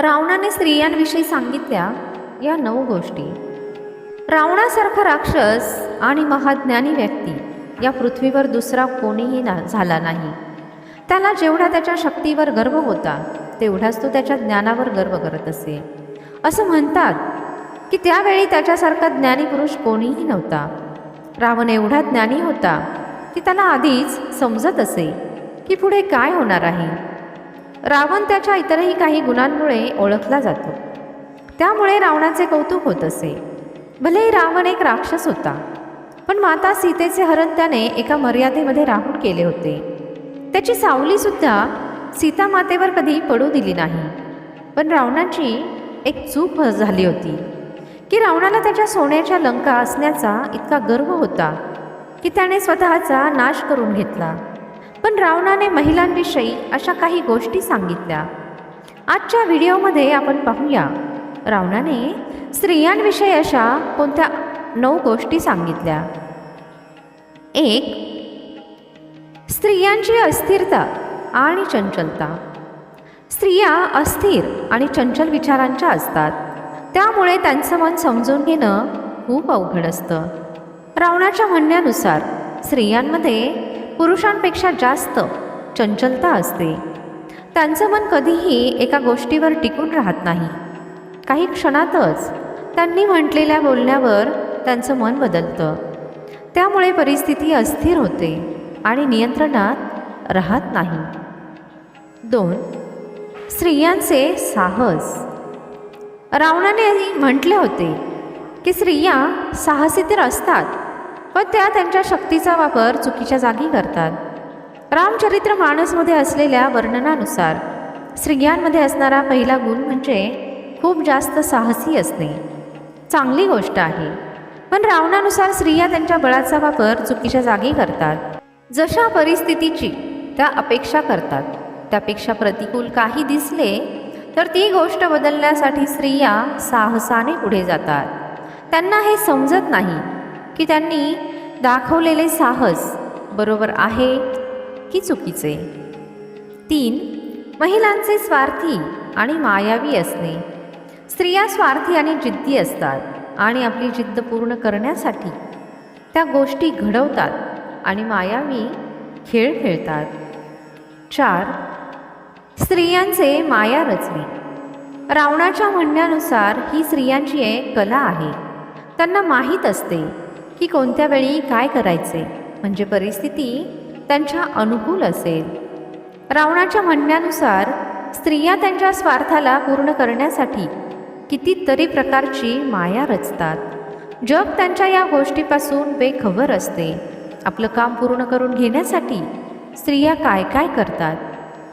रावणाने स्त्रियांविषयी सांगितल्या या नऊ गोष्टी. रावणासारखा राक्षस आणि महाज्ञानी व्यक्ती या पृथ्वीवर दुसरा कोणीही ना झाला नाही. त्याला जेवढा त्याच्या शक्तीवर गर्व होता तेवढाच तो त्याच्या ज्ञानावर गर्व करत असे. असं म्हणतात की त्यावेळी त्याच्यासारखा ज्ञानी पुरुष कोणीही नव्हता. रावण एवढा ज्ञानी होता की त्याला आधीच समजत असे की पुढे काय होणार आहे. रावण त्याच्या इतरही काही गुणांमुळे ओळखला जातो. त्यामुळे रावणाचे कौतुक होत असे. भलेही रावण एक राक्षस होता पण माता सीतेचे हरण त्याने एका मर्यादेमध्ये राहून केले होते. त्याची सावलीसुद्धा सीता मातेवर कधी पडू दिली नाही. पण रावणाची एक चूक झाली होती की रावणाला त्याच्या सोन्याच्या लंका असण्याचा इतका गर्व होता की त्याने स्वतःचा नाश करून घेतला. पण रावणाने महिलांविषयी अशा काही गोष्टी सांगितल्या. आजच्या व्हिडिओमध्ये आपण पाहूया. रावणाने स्त्रियांविषयी अशा कोणत्या नऊ गोष्टी सांगितल्या? एक स्त्रियांची अस्थिरता आणि चंचलता. स्त्रिया अस्थिर आणि चंचल विचारांच्या असतात. त्यामुळे त्यांचं मन समजून घेणं खूप अवघड असतं. रावणाच्या म्हणण्यानुसार स्त्रियांमध्ये पुरुषांपेक्षा जास्त चंचलता असते. त्यांचं मन कधीही एका गोष्टीवर टिकून राहत नाही. काही क्षणातच त्यांनी म्हटलेल्या बोलण्यावर त्यांचं मन बदलतं. त्यामुळे परिस्थिती अस्थिर होते आणि नियंत्रणात राहत नाही. दोन स्त्रियांचे साहस. रावणाने म्हटले होते की स्त्रिया साहसी तर असतात पण त्या त्यांच्या शक्तीचा वापर चुकीच्या जागी करतात. रामचरित्र माणसमध्ये असलेल्या वर्णनानुसार स्त्रियांमध्ये असणारा पहिला गुण म्हणजे खूप जास्त साहसी असणे. चांगली गोष्ट आहे. पण रावणानुसार स्त्रिया त्यांच्या बळाचा वापर चुकीच्या जागी करतात. जशा परिस्थितीची त्या अपेक्षा करतात. त्यापेक्षा प्रतिकूल काही दिसले तर ती गोष्ट बदलण्यासाठी स्त्रिया साहसाने पुढे जातात. त्यांना हे समजत नाही की त्यांनी दाखवलेले साहस बरोबर आहे की चुकीचे? तीन महिलांचे स्वार्थी आणि मायावी असणे. स्त्रिया स्वार्थी आणि जिद्दी असतात आणि आपली जिद्द पूर्ण करण्यासाठी त्या गोष्टी घडवतात आणि मायावी खेळ खेळतात. चार स्त्रियांचे माया रचणे. रावणाच्या म्हणण्यानुसार ही स्त्रियांची एक कला आहे. त्यांना माहीत असते की कोणत्या वेळी काय करायचे? म्हणजे परिस्थिती त्यांच्या अनुकूल असेल. रावणाच्या म्हणण्यानुसार स्त्रिया त्यांच्या स्वार्थाला पूर्ण करण्यासाठी कितीतरी प्रकारची माया रचतात. जग त्यांच्या या गोष्टीपासून बेखबर असते. आपलं काम पूर्ण करून घेण्यासाठी स्त्रिया काय काय करतात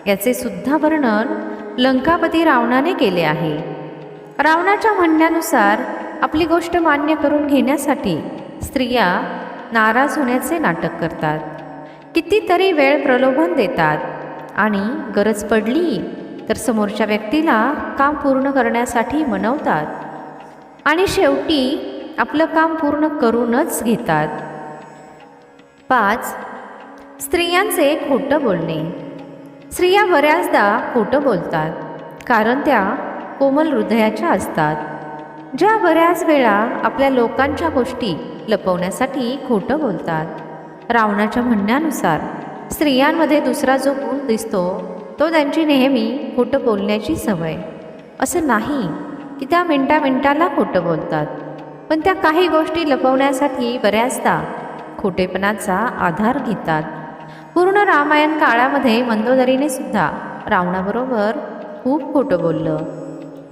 याचे सुद्धा वर्णन लंकापती रावणाने केले आहे. रावणाच्या म्हणण्यानुसार आपली गोष्ट मान्य करून घेण्यासाठी स्त्रिया नाराज होण्याचे नाटक करतात. कितीतरी वेळ प्रलोभन देतात आणि गरज पडली तर समोरच्या व्यक्तीला काम पूर्ण करण्यासाठी मनवतात. आणि शेवटी आपलं काम पूर्ण करूनच घेतात. पाच स्त्रियांचे खोटं बोलणे. स्त्रिया बऱ्याचदा खोटं बोलतात कारण त्या कोमल हृदयाच्या असतात. ज्या बऱ्याच वेळा आपल्या लोकांच्या गोष्टी लपवण्यासाठी खोटं बोलतात. रावणाच्या म्हणण्यानुसार स्त्रियांमध्ये दुसरा जो गुण दिसतो तो त्यांची नेहमी खोटं बोलण्याची सवय. असं नाही की त्या मिनटा मिनटाला खोटं बोलतात पण त्या काही गोष्टी लपवण्यासाठी बऱ्याचदा खोटेपणाचा आधार घेतात. पूर्ण रामायण काळामध्ये मंदोदरीने सुद्धा रावणाबरोबर खूप खोटं बोललं.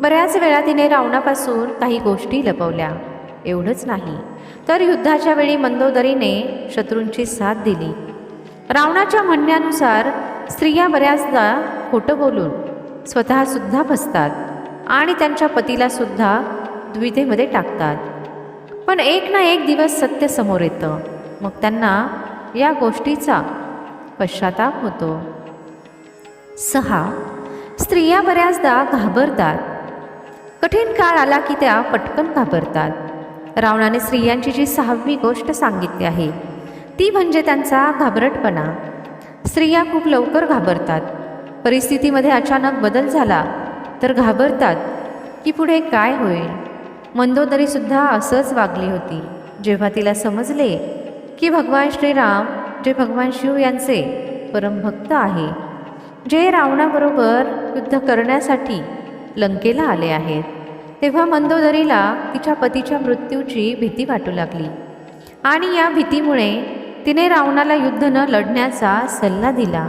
बऱ्याच वेळा तिने रावणापासून काही गोष्टी लपवल्या. एवढंच नाही. तर युद्धाच्या वेळी मंदोदरीने शत्रूंची साथ दिली. रावणाच्या म्हणण्यानुसार स्त्रिया बऱ्याचदा खोटं बोलून स्वतःसुद्धा फसतात आणि त्यांच्या पतीलासुद्धा द्विधेमध्ये टाकतात. पण एक ना एक दिवस सत्य समोर येतं. मग त्यांना या गोष्टीचा पश्चाताप होतो. सहा. स्त्रिया बऱ्याचदा घाबरतात. कठीण काळ आला की त्या पटकन घाबरतात. रावणाने स्त्रियांची जी सहावी गोष्ट सांगितली आहे ती म्हणजे त्यांचा घाबरटपणा. स्त्रिया खूप लवकर घाबरतात. परिस्थितीमध्ये अचानक बदल झाला तर घाबरतात की पुढे काय होईल? मंदोदरीसुद्धा असंच वागली होती. जेव्हा तिला समजले की भगवान श्रीराम जे भगवान शिव यांचे परमभक्त आहे जे रावणाबरोबर युद्ध करण्यासाठी लंकेला आले आहेत. तेव्हा मंदोदरीला तिच्या पतीच्या मृत्यूची भीती वाटू लागली. आणि या भीतीमुळे तिने रावणाला युद्ध न लढण्याचा सल्ला दिला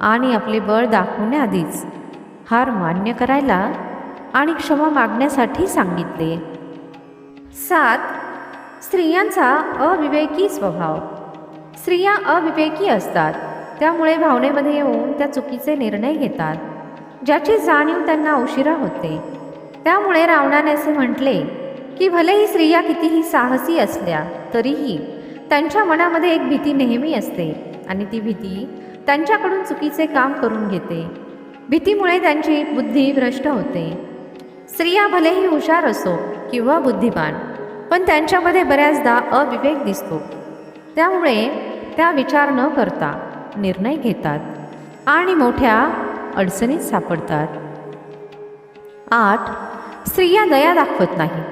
आणि आपले बळ दाखवण्याआधीच हार मान्य करायला आणि क्षमा मागण्यासाठी सांगितले. सात स्त्रियांचा अविवेकी स्वभाव. स्त्रिया अविवेकी असतात. त्यामुळे भावनेमध्ये येऊन त्या चुकीचे निर्णय घेतात. ज्याची जाणीव त्यांना उशिरा होते. त्यामुळे रावणाने असे म्हटले की भलेही स्त्रिया कितीही साहसी असल्या तरीही त्यांच्या मनामध्ये एक भीती नेहमी असते आणि ती भीती त्यांच्याकडून चुकीचे काम करून घेते. भीतीमुळे त्यांची बुद्धी भ्रष्ट होते. स्त्रिया भलेही हुशार असो किंवा बुद्धिमान पण त्यांच्यामध्ये बऱ्याचदा अविवेक दिसतो. त्यामुळे त्या विचार न करता निर्णय घेतात आणि मोठ्या अडचणीत सापडतात. आठ स्त्रिया दया दाखवत नाही.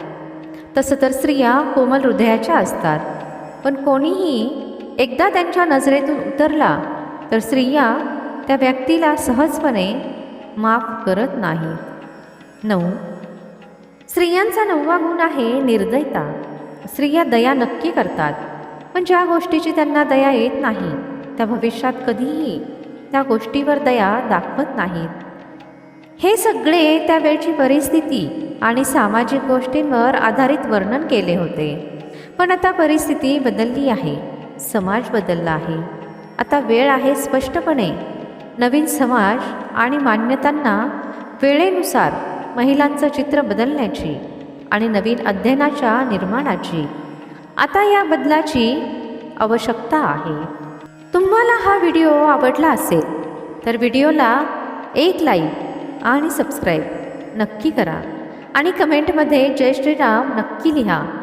तसं तर स्त्रिया कोमल हृदयाच्या असतात पण कोणीही एकदा त्यांच्या नजरेतून उतरला तर स्त्रिया त्या व्यक्तीला सहजपणे माफ करत नाही. नऊ स्त्रियांचा नववा गुण आहे निर्दयता. स्त्रिया दया नक्की करतात पण ज्या गोष्टीची त्यांना दया येत नाही त्या भविष्यात कधीही त्या गोष्टीवर दया दाखवत नाहीत. हे सगळे त्यावेळची परिस्थिती आणि सामाजिक गोष्टींवर आधारित वर्णन केले होते. पण आता परिस्थिती बदलली आहे. समाज बदलला आहे. आता वेळ आहे स्पष्टपणे. नवीन समाज आणि मान्यतांना वेळेनुसार महिलांचं चित्र बदलण्याची आणि नवीन अध्ययनाच्या निर्माणाची. आता या बदलाची आवश्यकता आहे. तुम्हाला हा व्हिडिओ आवडला असेल तर व्हिडिओला एक लाईक आणि सबस्क्राईब नक्की करा. आणि कमेंटमध्ये जय श्रीराम नक्की लिहा.